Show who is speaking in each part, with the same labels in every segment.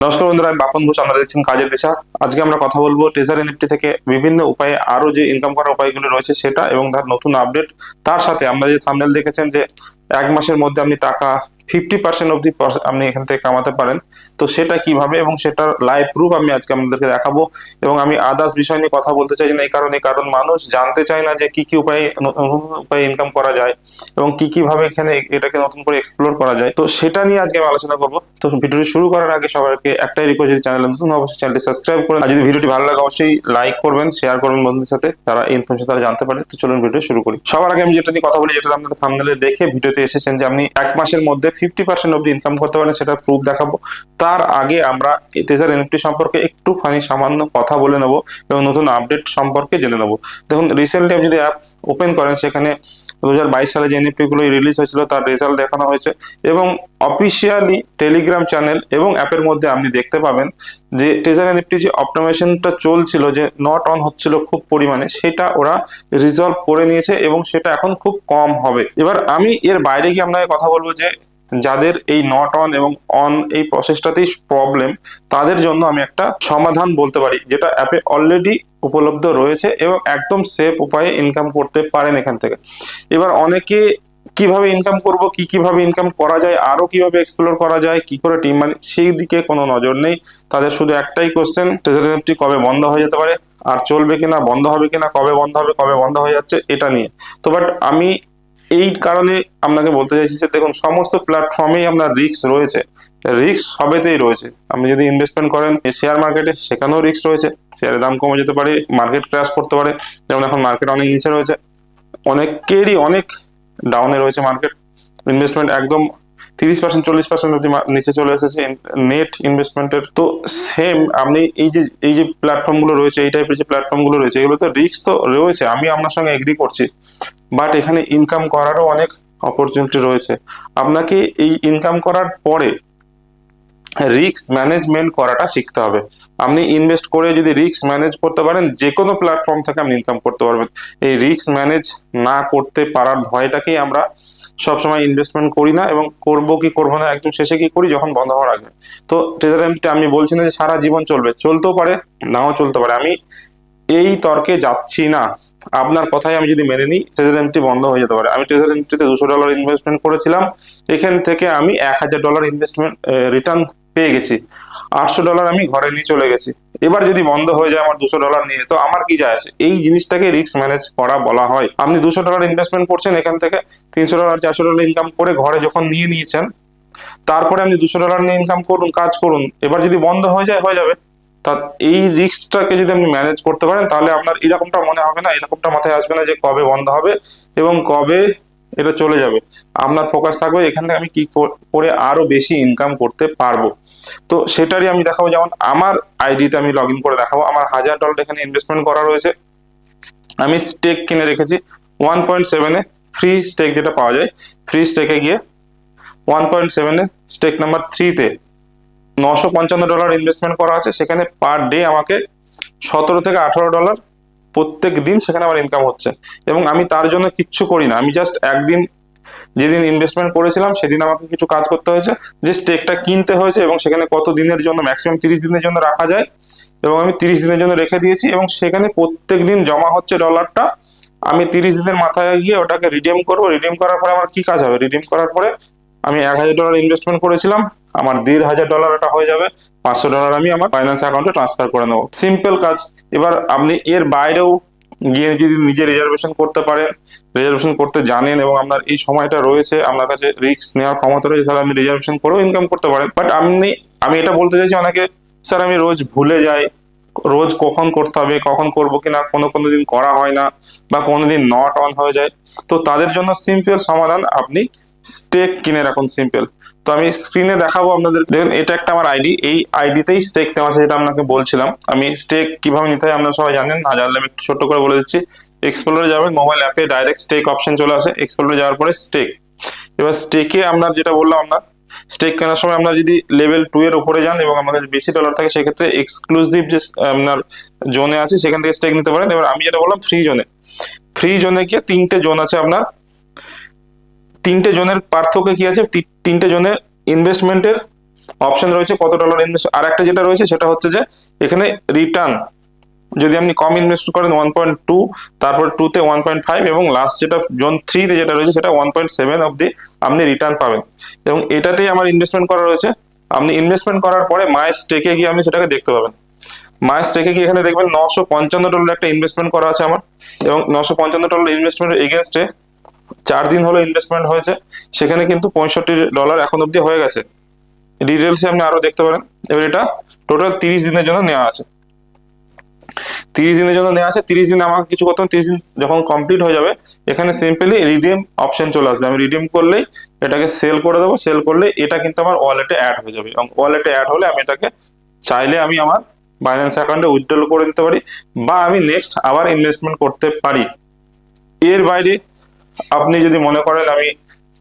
Speaker 1: নমস্কার বন্ধুরা, আমি বাপন ঘোষ, আপনারা দেখছেন কাজের দিশা। আজকে আমরা কথা বলব ট্রেজার এনএফটি থেকে বিভিন্ন উপায়ে আরও যে ইনকাম করার উপায়গুলো রয়েছে সেটা এবং তার নতুন আপডেট তার সাথে আমরা যে থামনেল দেখেছেন যে এক মাসের মধ্যে আপনি টাকা ফিফটি পার্সেন্ট অব্দি আপনি এখান থেকে কামাতে পারেন। তো সেটা কীভাবে এবং সেটার লাইভ প্রুফ আমি আজকে আপনাদেরকে দেখাবো এবং আমি আদার্স বিষয় নিয়ে কথা বলতে চাই না, এই কারণে কারণ মানুষ জানতে চায় না যে কি কি উপায়ে, নতুন উপায়ে ইনকাম করা যায় এবং কি কি ভাবে এখানে এটাকে নতুন করে এক্সপ্লোর করা যায়। তো সেটা নিয়ে আজকে আমি আলোচনা করব। তো ভিডিওটি শুরু করার আগে সবাইকে একটাই রিকোয়েস্ট যদি চ্যানেল নতুন অবশ্যই চ্যানেলটি সাবস্ক্রাইব করুন আর যদি ভিডিওটি ভালো লাগে, অবশ্যই লাইক করবেন শেয়ার করবেন বন্ধুদের সাথে, তারা ইনফরমেশন তারা জানতে পারে। তো চলুন ভিডিও শুরু করি। সবার আগে আমি যেটা নিয়ে কথা বলি, যেটা আপনারা থামনেলে দেখে ভিডিওতে এসেছেন যে আপনি এক মাসের মধ্যে ফিফটি পার্সেন্ট অব্দি ইনকাম করতে পারেন সেটা প্রুফ দেখাবো। তার আগে আমরা টেজার এনএফটি সম্পর্কে একটুখানি সামান্য কথা বলে নেব এবং নতুন আপডেট সম্পর্কে জেনে নেব। দেখুন রিসেন্টলি আপনি যদি অ্যাপ ওপেন করেন, সেখানে দু হাজার বাইশ সালে যে এনএফটি গুলো রিলিজ হয়েছিল, তার রেজাল্ট দেখানো হয়েছে এবং অফিসিয়ালি টেলিগ্রাম চ্যানেল এবং অ্যাপের মধ্যে আপনি দেখতে পাবেন যে টেজার এনএফটি যে অপটিমাইজেশনটা চলছিল, যে নট অন হচ্ছিল খুব পরিমাণে, সেটা ওরা রিজলভ করে নিয়েছে এবং সেটা এখন খুব কম হবে। এবার আমি এর বাইরে গিয়ে আপনাকে কথা বলব যে যাদের এই নট অন এবং অন এই প্রসেসটাতেই প্রবলেম তাদের জন্য আমি একটা সমাধান বলতে পারি, যেটা অ্যাপে অলরেডি উপলব্ধ রয়েছে এবং একদম সেফ উপায়ে ইনকাম করতে পারেন এখান থেকে। এবার অনেকে কীভাবে ইনকাম করব, কি কীভাবে ইনকাম করা যায়, আরও কীভাবে এক্সপ্লোর করা যায়, কি করে টিম মানে সেই দিকে কোনো নজর নেই। তাদের শুধু একটাই কোশ্চেন ট্রেজারি কবে বন্ধ হয়ে যেতে পারে, আর চলবে কিনা, বন্ধ হবে কিনা, কবে বন্ধ হবে, কবে বন্ধ হয়ে যাচ্ছে, এটা নিয়ে। তো বাট আমি এই কারণে আপনাকে বলতে চাইছি যে দেখুন, সমস্ত প্ল্যাটফর্মেই আপনার রিস্ক রয়েছে। রিস্ক সবেতেই রয়েছে। আপনি যদি ইনভেস্টমেন্ট করেন শেয়ার মার্কেটে সেখানেও রিস্ক রয়েছে। শেয়ারের দাম কমে যেতে পারে মার্কেট ক্র্যাশ করতে পারে। যেমন এখন মার্কেট অনেক নিচে রয়েছে। অনেকেরই অনেক ডাউনে রয়েছে মার্কেট ইনভেস্টমেন্ট একদম তিরিশ পার্সেন্ট চল্লিশ পার্সেন্ট অব্দি নিচে চলে এসেছে। নেট ইনভেস্টমেন্টের তো সেম আপনি এই যে এই যে প্ল্যাটফর্মগুলো রয়েছে, এই টাইপের যে প্ল্যাটফর্মগুলো রয়েছে এগুলো তো রিস্ক তো রয়েছে। আমি আপনার সঙ্গে এগ্রি করছি। বাট এখানে ইনকাম করারও অনেক অপরচুনিটি রয়েছে। আপনাকে এই ইনকাম করার পরে রিস্ক ম্যানেজমেন্ট করাটা শিখতে হবে। আপনি ইনভেস্ট করে যদি রিস্ক ম্যানেজ করতে পারেন যে কোনো প্ল্যাটফর্ম থেকে আপনি ইনকাম করতে পারবেন। এই রিস্ক ম্যানেজ না করতে পারার ভয়টাকেই আমরা সবসময় ইনভেস্টমেন্ট করি না এবং করব কি করব না, একদম শেষে কি করি? যখন বন্ধ হওয়ার আগে। তো ট্রেজার এমটি আমি বলছি না যে সারা জীবন চলবে। চলতেও পারে, নাও চলতে পারে। আমি এই তর্কে যাচ্ছি না। আপনার কথাই আমি যদি মেনে নিই ট্রেজার এমটি বন্ধ হয়ে যেতে পারে। আমি ট্রেজার এমটিতে দুশো ডলার ইনভেস্টমেন্ট করেছিলাম। এখান থেকে আমি এক হাজার ডলার ইনভেস্টমেন্ট রিটার্ন পেয়ে গেছি। আটশো ডলার আমি ঘরে নিয়ে চলে গেছি। এবার যদি বন্ধ হয়ে যায় আমার দুশো ডলার নিয়ে, তো আমার কি যায় আছে? এই জিনিসটাকে রিস্ক ম্যানেজ করা বলা হয়। আপনি দুশো ডলার ইনভেস্টমেন্ট করছেন, এখান থেকে তিনশো ডলার চারশো ডলার ইনকাম করে ঘরে যখন নিয়ে নিয়েছেন, তারপরে আপনি দুশো ডলার নিয়ে ইনকাম করুন, কাজ করুন, এবার যদি বন্ধ হয়ে যায়, হয়ে যাবে। তা এই রিস্কটাকে যদি আপনি ম্যানেজ করতে পারেন, তাহলে আপনার এরকমটা মনে হবে না, এরকমটা মাথায় আসবে না যে কবে বন্ধ হবে এবং কবে এটা চলে যাবে। আপনার ফোকাস থাকবে, এখান থেকে আমি কি করে আরও বেশি ইনকাম করতে পারব। তো সেটারই আমি দেখাবো। যেমন আমার আইডিতে আমি লগ করে দেখাবো। আমার হাজার ডলার এখানে ইনভেস্টমেন্ট করা রয়েছে। আমি স্টেক কিনে রেখেছি। ওয়ান পয়েন্ট সেভেনে ফ্রি স্টেক যেটা পাওয়া যায় ফ্রি স্টেকে গিয়ে ওয়ান পয়েন্ট সেভেনে স্টেক নাম্বার থ্রিতে নশো পঞ্চান্ন ডলার ইনভেস্টমেন্ট করা আছে। সেখানে পার ডে আমাকে সতেরো থেকে আঠারো ডলার প্রত্যেক দিন সেখানে আমার ইনকাম হচ্ছে। এবং আমি তার জন্য কিচ্ছু করি না। আমি জাস্ট একদিন যেদিন ইনভেস্টমেন্ট করেছিলাম, সেদিন আমাকে কিছু কাজ করতে হয়েছে, যে স্টেকটা কিনতে হয়েছে এবং সেখানে কত দিনের জন্য ম্যাক্সিমাম তিরিশ দিনের জন্য রাখা যায় এবং আমি তিরিশ দিনের জন্য রেখে দিয়েছি এবং সেখানে প্রত্যেক দিন জমা হচ্ছে ডলারটা আমি তিরিশ দিনের মাথায় গিয়ে ওটাকে রিডিম করব। রিডিম করার পরে আমার কি কাজ হবে? রিডিম করার পরে আমি এক হাজার ডলার ইনভেস্টমেন্ট করেছিলাম, আমার দেড় হাজার ডলার এটা হয়ে যাবে, পাঁচশো ডলার আমি আমার ফাইন্যান্স অ্যাকাউন্টে ট্রান্সফার করে নেব। সিম্পল কাজ। এবার আপনি এর বাইরেও গিয়ে যদি নিজে রিজার্ভেশন করতে পারেন রিজার্ভেশন করতে জানেন এবং আপনার এই সময়টা রয়েছে, আপনার কাছে রিস্ক নেওয়ার ক্ষমতা রয়েছে, তাহলে আপনি রিজার্ভেশন করেও ইনকাম করতে পারেন। বাট আপনি, আমি এটা বলতে চাইছি অনেকে, স্যার, আমি রোজ ভুলে যাই, রোজ কখন করতে হবে, কখন করব কিনা, কোনো কোনো দিন করা হয় না বা কোনো দিন নট অন হয়ে যায়। তো তাদের জন্য সিম্পল সমাধান, আপনি স্টেক কিনে রাখুন সিম্পল তো আমি স্ক্রিনে দেখাবো আপনাদের। দেখুন, এটা একটা আমার আইডি এই আইডিতেই স্টেক নেওয়া আছে, যেটা আপনাকে বলছিলাম। আমি স্টেক কীভাবে নিতে হয়, আপনারা সবাই জানেন, না জানলে আমি একটু ছোট্ট করে বলে দিচ্ছি। এক্সপ্লোরে যাবেন মোবাইল অ্যাপে ডাইরেক্ট স্টেক অপশন চলে আসে। এক্সপ্লোরে যাওয়ার পরে স্টেক এবার স্টেকে আমরা যেটা বললাম আপনার স্টেক কেনার সময় আমরা যদি লেভেল টু এর উপরে যান এবং আমাদের বেশি ডলার থাকে, সেক্ষেত্রে এক্সক্লুসিভ যে আপনার জোনে আছে, সেখান থেকে স্টেক নিতে পারেন। এবার আমি যেটা বললাম ফ্রি জোনে ফ্রি জোনে গিয়ে তিনটে জোন আছে আপনার। তিনটে জনের পার্থক্য কি আছে? তিনটে জনের ইনভেস্টমেন্টের অপশন রয়েছে, কত ডলার ইনভেস্ট আর একটা যেটা রয়েছে সেটা হচ্ছে যে, এখানে রিটার্ন যদি আপনি কম ইনভেস্ট করেন ওয়ান পয়েন্ট টু তারপর টু তে ওয়ান পয়েন্ট ফাইভ এবং লাস্ট যেটা জোন থ্রিতে যেটা রয়েছে সেটা ওয়ান পয়েন্ট সেভেন অব্দি আপনি রিটার্ন পাবেন। এবং এটাতেই আমার ইনভেস্টমেন্ট করা রয়েছে। আপনি ইনভেস্টমেন্ট করার পরে মায়ের স্টেকে গিয়ে আপনি সেটাকে দেখতে পাবেন। মায়ের স্টেকে গিয়ে এখানে দেখবেন নশো পঞ্চান্ন ডলার একটা ইনভেস্টমেন্ট করা আছে আমার। এবং নশো পঞ্চান্ন ডলার ইনভেস্টমেন্টের এগেনস্টে চার দিন হলো ইনভেস্টমেন্ট হয়েছে। সেখানে কিন্তু পঁয়ষট্টি ডলার এখন অব্দি হয়ে গেছে। ডিটেলসে আপনি আরও দেখতে পারেন। এবার এটা টোটাল তিরিশ দিনের জন্য নেওয়া আছে। তিরিশ দিনের জন্য নেওয়া আছে। তিরিশ দিন আমাকে কিছু করতে তিরিশ দিন যখন কমপ্লিট হয়ে যাবে, এখানে সিম্পলি রিডিম অপশন চলে আসবে। আমি রিডিম করলেই এটাকে সেল করে দেবো। সেল করলে এটা কিন্তু আমার ওয়ালেটে অ্যাড হয়ে যাবে। এবং ওয়ালেটে অ্যাড হলে আমি এটাকে চাইলে আমি আমার বাইন্যান্স অ্যাকাউন্টে উইথড্রল করে দিতে পারি। বা আমি নেক্সট আবার ইনভেস্টমেন্ট করতে পারি। এর বাইরে আপনি যদি মনে করেন আমি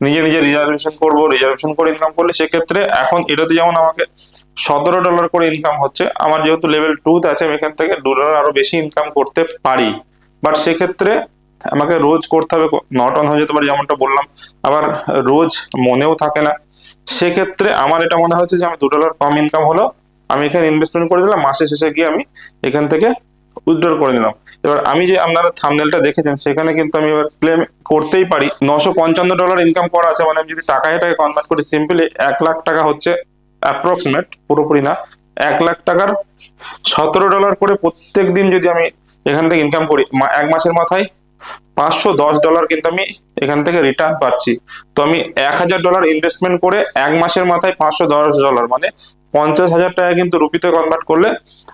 Speaker 1: নিজে নিজে রিজার্ভেশন করব রিজার্ভেশন করে ইনকাম করলে সেক্ষেত্রে এখন এটাতে যেমন আমাকে সতেরো ডলার করে ইনকাম হচ্ছে, আমার যেহেতু লেভেল টুতে আছে, আমি এখান থেকে দু ডলার আরও বেশি ইনকাম করতে পারি। বাট সেক্ষেত্রে আমাকে রোজ করতে হবে নট অন হয়ে যেতে পারে যেমনটা বললাম, আবার রোজ মনেও থাকে না। সেক্ষেত্রে আমার এটা মনে হচ্ছে যে আমি দু ডলার কম ইনকাম হলো, আমি এখানে ইনভেস্টমেন্ট করে দিলাম মাসে শেষে গিয়ে আমি এখান থেকে উইথড্র করে নিলাম। এবার আমি যে আপনারা থামনেলটা দেখেছেন, সেখানে কিন্তু আমি এবার ক্লেম করতেই পারি। নশো পঞ্চান্ন ডলার ইনকাম করা আছে মানে আমি যদি টাকা এটাকে কনভার্ট করি সিম্পলি এক লাখ টাকা হচ্ছে অ্যাপ্রক্সিমেট পুরোপুরি না, এক লাখ টাকার সতেরো ডলার করে প্রত্যেক দিন যদি আমি এখান থেকে ইনকাম করি এক মাসের মাথায় পাঁচশো দশ ডলার কিন্তু আমি এখান থেকে রিটার্ন পাচ্ছি। তো আমি এক হাজার ডলার ইনভেস্টমেন্ট করে এক মাসের মাথায় পাঁচশো দশ ডলার মানে পঞ্চাশ হাজার টাকা কিন্তু রুপিতে কনভার্ট করলে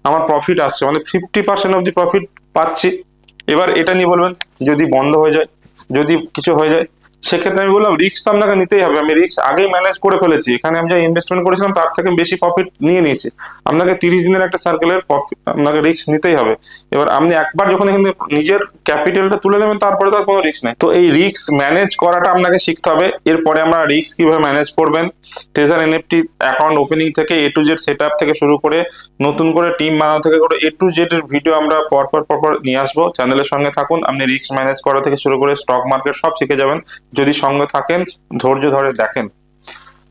Speaker 1: আমার প্রফিট আসছে। মানে ফিফটি পার্সেন্ট অব্দি প্রফিট পাচ্ছি। এবার এটা নিয়ে বলবেন, যদি বন্ধ হয়ে যায়, যদি কিছু হয়ে যায় সেক্ষেত্রে আমি বললাম রিস্ক তো আপনাকে নিতেই হবে। আমি রিস্ক আগেই ম্যানেজ করে ফেলেছি। এখানে আমি যা ইনভেস্টমেন্ট করেছিলাম, তার থেকে বেশি প্রফিট নিয়ে নিয়েছি। আপনাকে তিরিশ দিনের একটা সার্কেলের প্রফিট আপনাকে রিস্ক নিতেই হবে। এবার আপনি একবার যখন এখানে নিজের ক্যাপিটালটা তুলে দেবেন তারপরে তো আর কোনো রিস্ক নেই। তো এই রিস্ক ম্যানেজ করাটা আপনাকে শিখতে হবে। এরপরে আমরা রিস্ক কীভাবে ম্যানেজ করবেন? ট্রেজার এনএফটি অ্যাকাউন্ট ওপেনিং থেকে এ টু জেড সেট থেকে শুরু করে, নতুন করে টিম বানানো থেকে করে এ টু জেড এর ভিডিও আমরা পরপর পরপর নিয়ে আসব। চ্যানেলের সঙ্গে থাকুন। আপনি রিস্ক ম্যানেজ করা থেকে শুরু করে স্টক মার্কেট সব শিখে যাবেন। যদি সঙ্গে থাকেন, ধৈর্য ধরে দেখেন।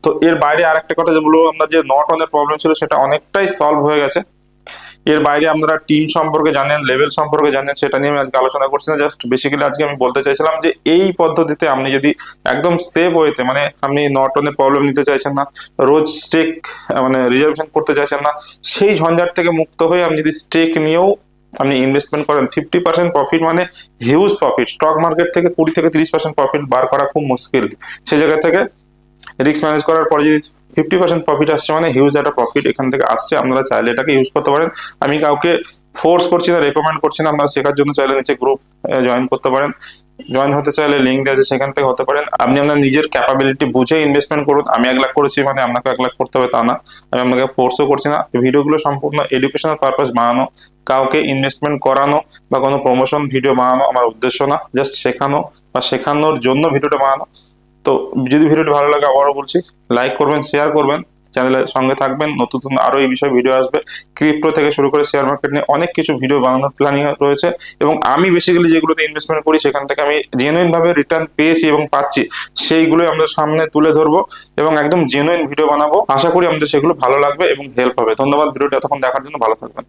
Speaker 1: তো এর বাইরে আরেকটা কথা যে বলব, আমরা যে নট অনের প্রবলেম ছিল সেটা অনেকটাই সলভ হয়ে গেছে। এর বাইরে আপনারা টিম সম্পর্কে জানেন লেভেল সম্পর্কে জানেন, সেটা নিয়ে আমি আজকে আলোচনা করছি না। জাস্ট বেসিক্যালি আজকে আমি বলতে চাইছিলাম যে এই পদ্ধতিতে আপনি যদি একদম সেভ ওয়েতে মানে আপনি নট অনের প্রবলেম নিতে চাইছেন না, রোজ স্টেক মানে রিজার্ভেশন করতে চাইছেন না, সেই ঝঞ্ঝাট থেকে মুক্ত হয়ে আপনি যদি স্টেক নিয়েও আপনি ইনভেস্টমেন্ট করেন ফিফটি পার্সেন্ট প্রফিট মানে হিউজ প্রফিট স্টক মার্কেট থেকে কুড়ি থেকে তিরিশ পার্সেন্ট প্রফিট বার করা খুব মুশকিল। সে জায়গা থেকে রিস্ক ম্যানেজ করার পরে যদি ফিফটি পার্সেন্ট প্রফিট আসছে মানে হিউজ একটা প্রফিট এখান থেকে আসছে। আপনারা চাইলে এটাকে ইউজ করতে পারেন। আমি কাউকে ফোর্স করছি না রেকমেন্ড করছি না। আপনারা শেখার জন্য চাইলে নিচে গ্রুপ জয়েন করতে পারেন। জয়েন হতে চাইলে লিঙ্ক দেওয়া আছে, সেখান থেকে হতে পারেন। আপনি আপনার নিজের ক্যাপাবিলিটি বুঝে ইনভেস্টমেন্ট করুন। আমি এক লাখ করেছি মানে আপনাকে এক লাখ করতে হবে তা না। আমি আপনাকে ফোর্সও করছি না। ভিডিওগুলো সম্পূর্ণ এডুকেশনাল পারপাস বানানো, কাউকে ইনভেস্টমেন্ট করানো বা কোনো প্রমোশন ভিডিও বানানো আমার উদ্দেশ্য না। জাস্ট শেখানো বা শেখানোর জন্য ভিডিওটা বানানো। তো যদি ভিডিওটি ভালো লাগে আবারও বলছি লাইক করবেন শেয়ার করবেন। চ্যানেলের সঙ্গে থাকবেন। নতুন নতুন আরও এই বিষয়ে ভিডিও আসবে। ক্রিপ্টো থেকে শুরু করে শেয়ার মার্কেট নিয়ে অনেক কিছু ভিডিও বানানোর প্ল্যানিং রয়েছে এবং আমি বেসিক্যালি যেগুলোতে ইনভেস্টমেন্ট করি, সেখান থেকে আমি জেনুইন ভাবে রিটার্ন পেয়েছি এবং পাচ্ছি সেইগুলোই আমরা সামনে তুলে ধরবো এবং একদম জেনুইন ভিডিও বানাবো। আশা করি আমাদের সেগুলো ভালো লাগবে এবং হেল্প হবে। ধন্যবাদ ভিডিওটি এতক্ষণ দেখার জন্য। ভালো থাকবেন।